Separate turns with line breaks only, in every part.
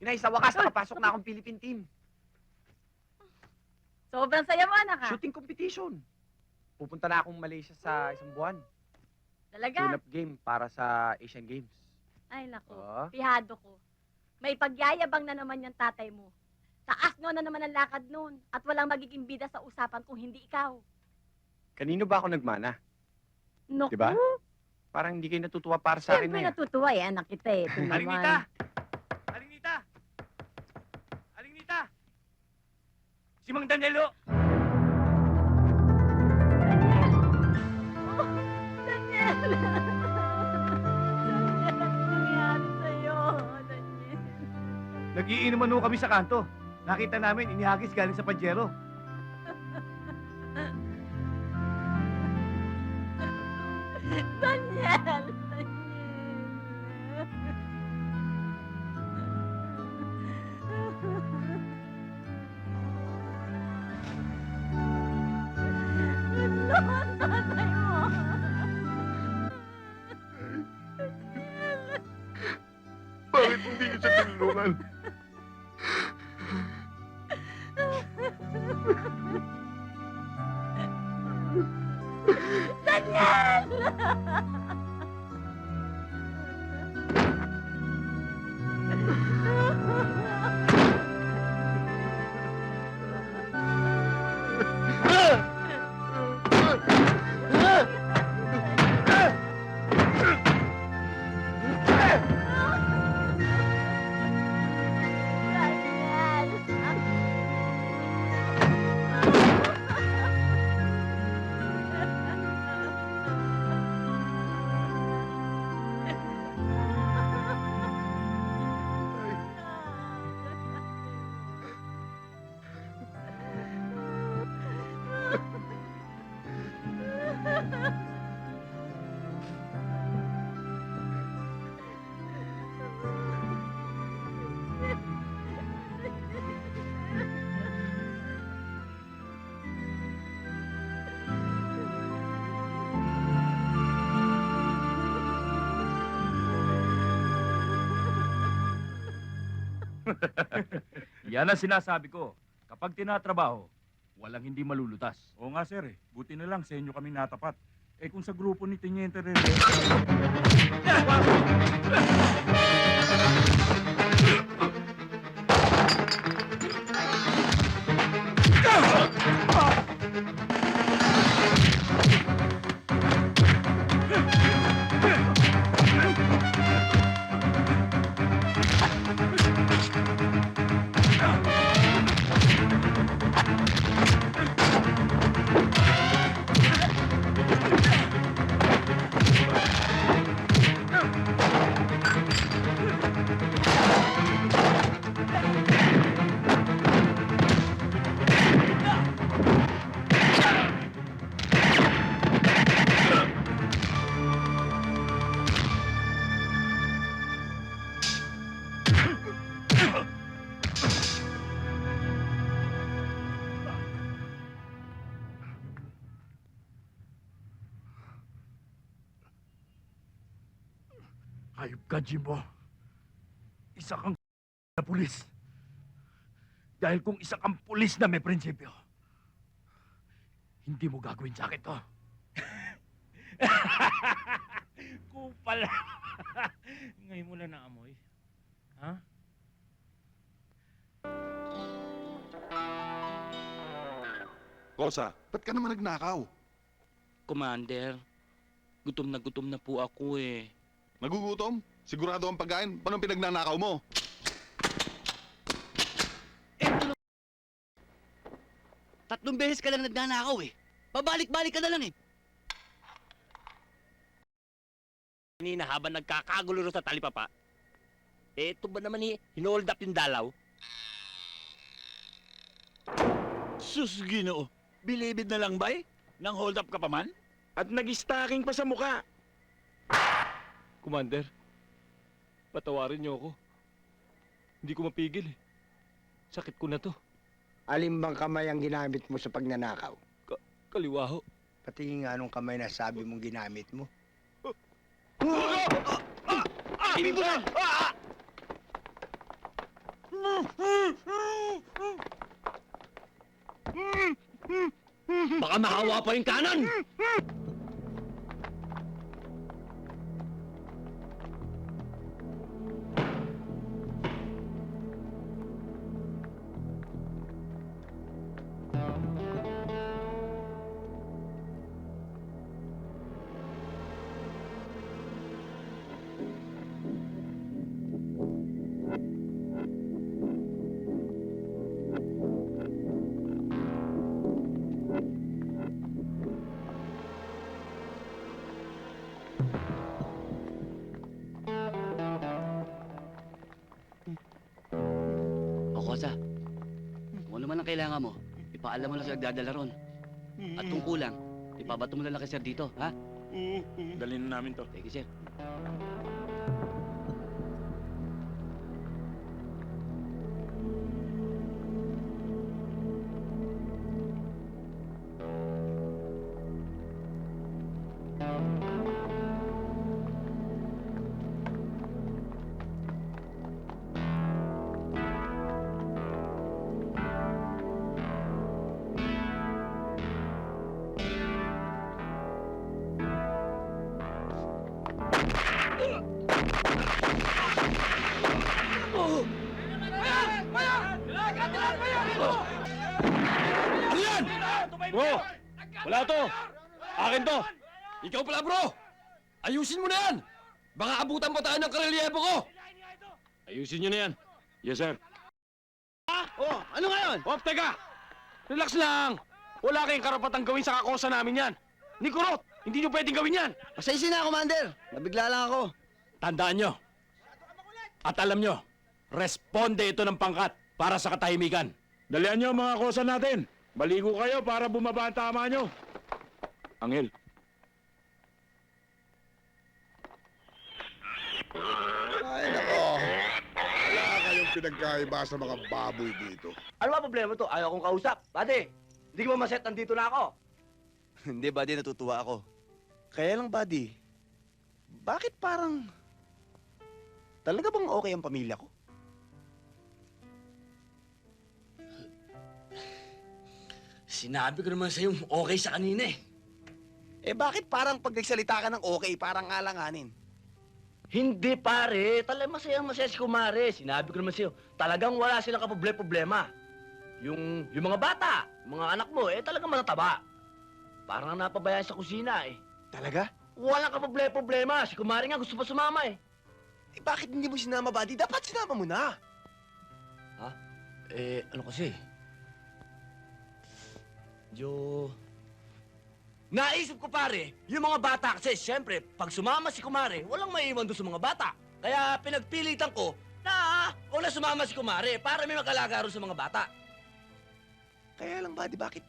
Inay, sa wakas, nakapasok na akong Philippine team.
Sobrang saya mo, anak ha?
Shooting competition. Pupunta na akong Malaysia sa isang buwan.
Talaga?
Tune-up game para sa Asian Games.
Ay, naku.
Oh.
Pihado ko. May pagyayabang na naman yung tatay mo. Taas no na naman ang lakad nun. At walang magiging bida sa usapan kung hindi ikaw.
Kanino ba ako nagmana?
Naku,
Diba? Parang hindi kayo natutuwa para sa akin
siyempre
na yan.
natutuwa eh, anak kita eh. Ito naman.
Si Mang Danilo!
Nagiinuman ho kami sa kanto. Nakita namin, inihagis galing sa Pajero.
Hello.
Yan ang sinasabi ko. Kapag tinatrabaho, walang hindi malulutas.
Oo nga sir eh. Buti na lang sa inyo kami natapat. Eh kung sa grupo ni Tiniente rin.
Jimbo. Isa kang na pulis. Dahil kung isa kang pulis na may prinsipyo, hindi mo gagawin sa akin to.
Kupal. Ngayon mo lang naamoy. Ha?
Kosa, ba't ka naman nagnakaw?
Commander, gutom na gutom na po ako eh.
Nagugutom? Sigurado ang pagkain? Paano pinagnanakaw mo?
Tatlong beses ka lang nagnanakaw eh. Pabalik-balik ka na lang eh.
Kanina habang nagkakagulo ro sa talipapa, eh, ito ba naman eh, hinold up yung dalaw?
Sus, ginoo. Bilibid na lang ba eh? Nang hold up ka pa man? At nag-stacking pa sa muka.
Commander, patawarin niyo ako. Hindi ko mapigil eh. Sakit ko na to.
Alin bang kamay ang ginamit mo sa pagnanakaw?
Kaliwa ho.
Patingin nga nung kamay na sabi mong ginamit mo.
Mo na!
Baka mahawa pa yung kanan!
Ang kailangan mo, ipaalam mo lang sa nagdadala ron. At kung kulang, ipabato mo na lang kay Sir dito, ha?
Dalhin na namin to.
Thank you, Sir.
Bro! Wala to! Akin to! Ikaw pala, bro! Ayusin mo na yan! Baka abutan pa tayo ng karelyebo ko! Ayusin nyo na yan.
Yes, sir.
Oh, ano ngayon? Oh, teka! Relax lang! Wala kayong karapatang gawin sa kakosa namin yan. Ni Kurot, hindi nyo pwedeng gawin yan.
Pasensya na, Commander. Nabigla lang ako.
Tandaan nyo. At alam nyo, responde ito ng pangkat para sa katahimikan.
Dalian nyo mga kosa natin. Baligo kayo para bumaba ang tama nyo. Angel.
Ay, nako. Wala kayong pinagkaiba sa mga baboy dito.
Ano ba problema to? Ayaw kong kausap. Buddy, hindi ko maset nandito na ako.
Hindi, buddy, natutuwa ako. Kaya lang, buddy, bakit parang... Talaga bang okay ang pamilya ko?
Sinabi ko naman sa'yo, okay sa kanina eh.
Eh bakit parang pag nagsalita ka ng okay, parang alanganin?
Hindi pare, talagang masayang masaya si Kumare. Sinabi ko naman sa'yo, talagang wala silang kaproble-problema. Yung, yung mga bata, mga anak mo, eh talagang matataba. Parang napabayaan sa kusina eh.
Talaga?
Walang kaproble-problema. Si Kumare nga gusto pa sumama eh.
Eh bakit hindi mo sinama, buddy? Dapat sinama mo na.
Eh, ano kasi? Yo... Naisip ko pare, yung mga bata kasi, siyempre, pag sumama si Kumare, walang maiwan doon sa mga bata. Kaya pinagpilitan ko na ako na sumama si Kumare para may mag-alaga rin sa mga bata.
Kaya lang, buddy, bakit?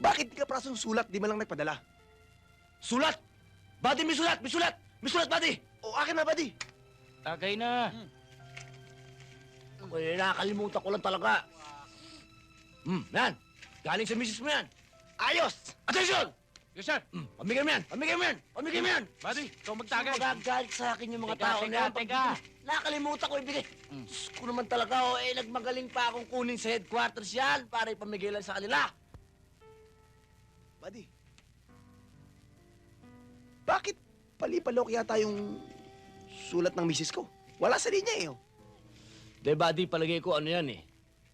Bakit di ka prasong sulat, di man lang nagpadala?
Sulat! Buddy, may sulat! May sulat! May sulat, buddy!
O, akin na, buddy.
Tagay na.
Eh, nakakalimutan ko lang talaga. Hmm, yan. Galing sa misis mo yan. Ayos! Attention!
Yes, sir.
Hmm, pamigay mo yan! Pamigay mo yan! Pamigay mo yan!
Buddy, ikaw magtagay.
Magagalit sa akin yung mga
Teka,
tao
teka,
na yan.
teka.
Nakakalimutan ko ibigay. Diyos ko naman talaga, oh, eh, nagmagaling pa akong kunin sa headquarters yan para ipamigay lang sa kanila.
Buddy. Bakit palipalok yata yung sulat ng misis ko? Wala sa linya eh. oh.
De, buddy, palagay ko ano yan eh.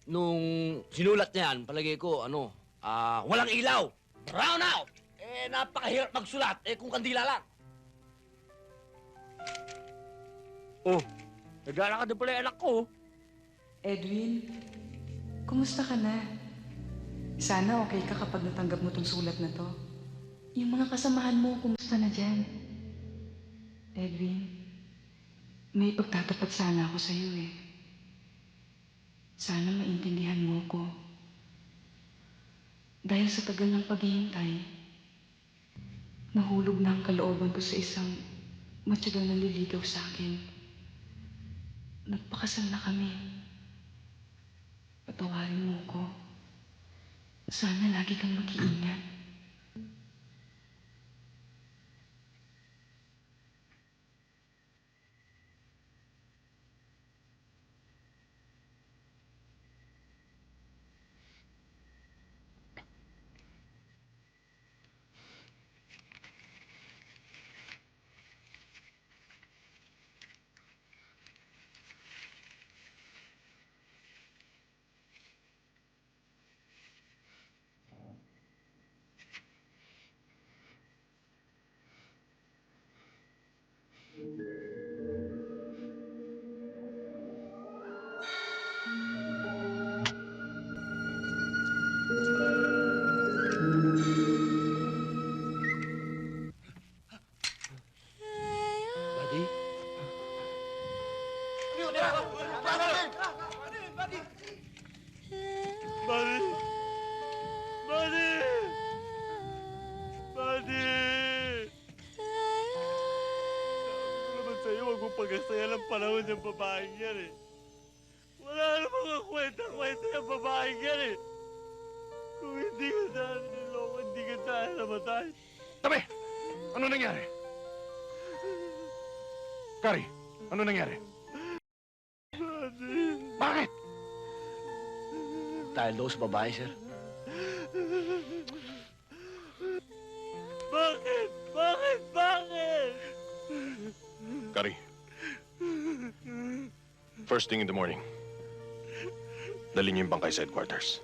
Nung sinulat niya yan, palagay ko ano, ah, walang ilaw. Brown out! Eh, napakahirap magsulat. Eh, kung kandila lang. Oh, naglalakad na pala yung anak ko. oh.
Edwin, kumusta ka na? Sana okay ka kapag natanggap mo tong sulat na to. Yung mga kasamahan mo, kumusta na dyan? Edwin, may pagtatapat sana ako sa'yo eh. Sana maintindihan mo ko. Dahil sa tagal ng paghihintay, nahulog na ang kalooban ko sa isang matyagang naliligaw sa akin. Nagpakasal na kami. Patawarin mo ko. Sana lagi kang mag-iingat.
Pag-asaya ng panahon yung babaeng yan eh. Wala na mga kwenta-kwenta yung babaeng yan eh. Kung hindi ko sana niloko, hindi ka sana namatay.
Tabi! Ano nangyari? Kari, ano nangyari?
Buddy!
Bakit?
Dahil daw sa babae, sir.
Bakit? Bakit? Bakit?
Kari. First thing in the morning. Dali niyo yung bangkay sa headquarters.